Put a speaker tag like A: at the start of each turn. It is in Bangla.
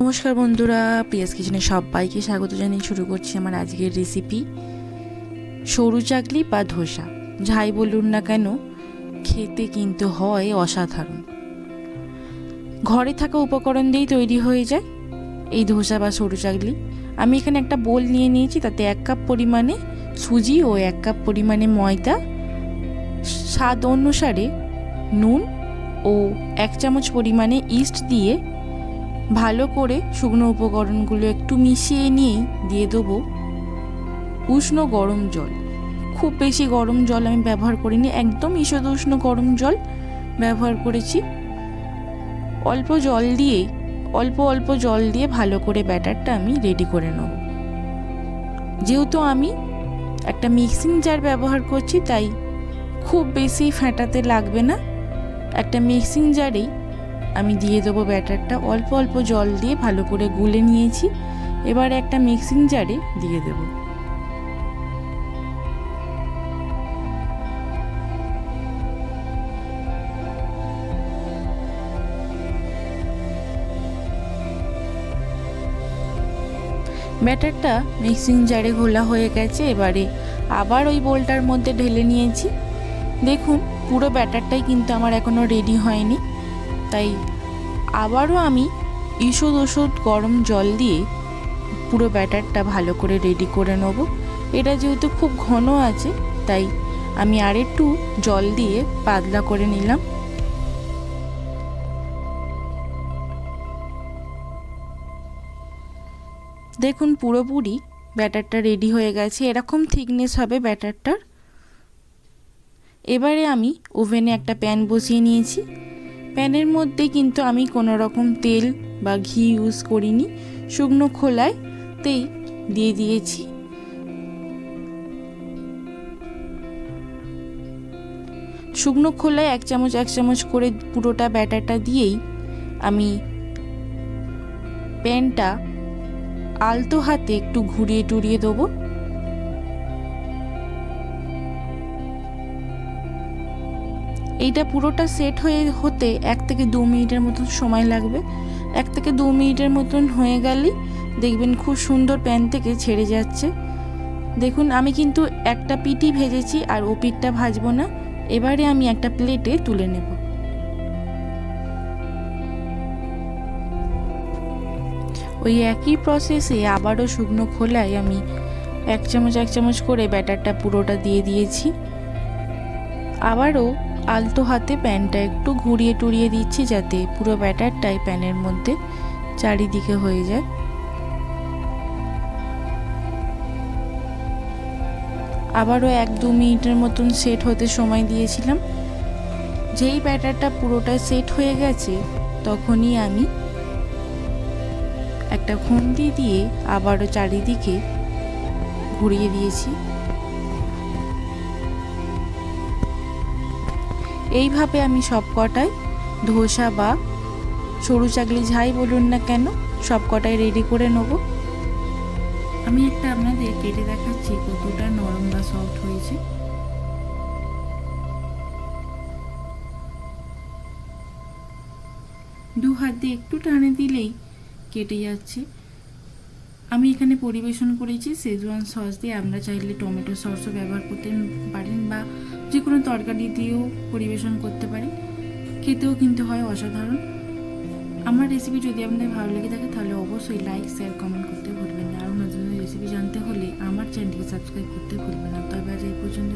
A: নমস্কার বন্ধুরা পিয়াজ কিচেনে সবাইকে স্বাগত জানিয়ে শুরু করছি আমার আজকের রেসিপি সরু চাকলি বা ধোসা, যাই বলুন না কেন, খেতে কিন্তু হয় অসাধারণ। ঘরে থাকা উপকরণ দিয়েই তৈরি হয়ে যায় এই ধোসা বা সরু চাকলি। আমি এখানে একটা বোল নিয়ে নিয়েছি, তাতে এক কাপ পরিমাণে সুজি ও এক কাপ পরিমাণে ময়দা। স্বাদ অনুসারে নুন ও এক চামচ পরিমাণে ইস্ট দিয়ে ভালো করে শুকনো উপকরণগুলো একটু মিশিয়ে নিয়েই দিয়ে দেবো। উষ্ণ গরম জল। খুব বেশি গরম জল আমি ব্যবহার করিনি, একদম ঈষদ উষ্ণ গরম জল ব্যবহার করেছি। অল্প জল দিয়ে, অল্প অল্প জল দিয়ে ভালো করে ব্যাটারটা আমি রেডি করে নেব। যেহেতু আমি একটা মিক্সিং জার ব্যবহার করছি, তাই খুব বেশি ফেটাতে লাগবে না। একটা মিক্সিং জারেই আমি দিয়ে দেবো ব্যাটারটা। অল্প অল্প জল দিয়ে ভালো করে গুলে নিয়েছি। এবার একটা মিক্সিং জারে দিয়ে দেব। ব্যাটারটা মিক্সিং জারে ঘোলা হয়ে গেছে। এবারে আবার ওই বোলটার মধ্যে ঢেলে নিয়েছি। দেখুন, পুরো ব্যাটারটাই কিন্তু আমার এখনও রেডি হয়নি। তাই আবারও আমি ঈষদ ওষুধ গরম জল দিয়ে পুরো ব্যাটারটা ভালো করে রেডি করে নেব। এটা যেহেতু খুব ঘন আছে, তাই আমি আর একটু জল দিয়ে পাতলা করে নিলাম। দেখুন, পুরোপুরি ব্যাটারটা রেডি হয়ে গেছে। এরকম থিকনেস হবে ব্যাটারটার। এবারে আমি ওভেনে একটা প্যান বসিয়ে নিয়েছি। প্যানের মধ্যে কিন্তু আমি কোনো রকম তেল বা ঘি ইউজ করিনি। শুকনো খোলায় তেই দিয়ে দিয়েছি। শুকনো খোলায় এক চামচ এক চামচ করে পুরোটা ব্যাটারটা দিয়েই আমি প্যানটা আলতো হাতে একটু ঘুরিয়ে টুরিয়ে দেবো। এইটা পুরোটা সেট হয়ে হতে এক থেকে দু মিনিটের মতন সময় লাগবে। এক থেকে দু মিনিটের মতন হয়ে গেলেই দেখবেন খুব সুন্দর প্যান থেকে ছেড়ে যাচ্ছে। দেখুন, আমি কিন্তু একটা পিটি ভেজেছি আর ও পিঠটা ভাজবো না। এবারে আমি একটা প্লেটে তুলে নেব। ওই একই প্রসেসে আবারও শুকনো খোলায় আমি এক চামচ এক চামচ করে ব্যাটারটা পুরোটা দিয়ে দিয়েছি। আবারও আলতো হাতে প্যানটা একটু ঘুরিয়ে টুরিয়ে দিচ্ছি যাতে পুরো ব্যাটারটাই প্যানের মধ্যে চারিদিকে হয়ে যায়। আবারও এক দু মিনিটের মতন সেট হতে সময় দিয়েছিলাম। যেই ব্যাটারটা পুরোটা সেট হয়ে গেছে, তখনই আমি একটা খুন্তি দিয়ে আবারও চারিদিকে ঘুরিয়ে দিয়েছি। এইভাবে আমি সব কটাই ধোসা বা সরু চাকলি যাই বলুন না কেন সব কটাই রেডি করে নেব। আমি একটা আপনাদের কেটে দেখাচ্ছি কতটা নরম বা সফট হয়েছে। দু হাত দিয়ে একটু টানে দিলেই কেটে যাচ্ছে। আমি এখানে পরিবেশন করেছি সেজওয়ান সস দিয়ে। আমরা চাইলে টমেটো সসও ব্যবহার করতে পারেন বা যে কোনো তরকারি দিয়েও পরিবেশন করতে পারেন। খেতেও কিন্তু হয় অসাধারণ। আমার রেসিপি যদি আপনাদের ভালো লেগে থাকে, তাহলে অবশ্যই লাইক শেয়ার কমেন্ট করতে ভুলবেন না। আরও নতুন নতুন রেসিপি জানতে হলে আমার চ্যানেলকে সাবস্ক্রাইব করতে ভুলবেন না। তবে আজ এই পর্যন্ত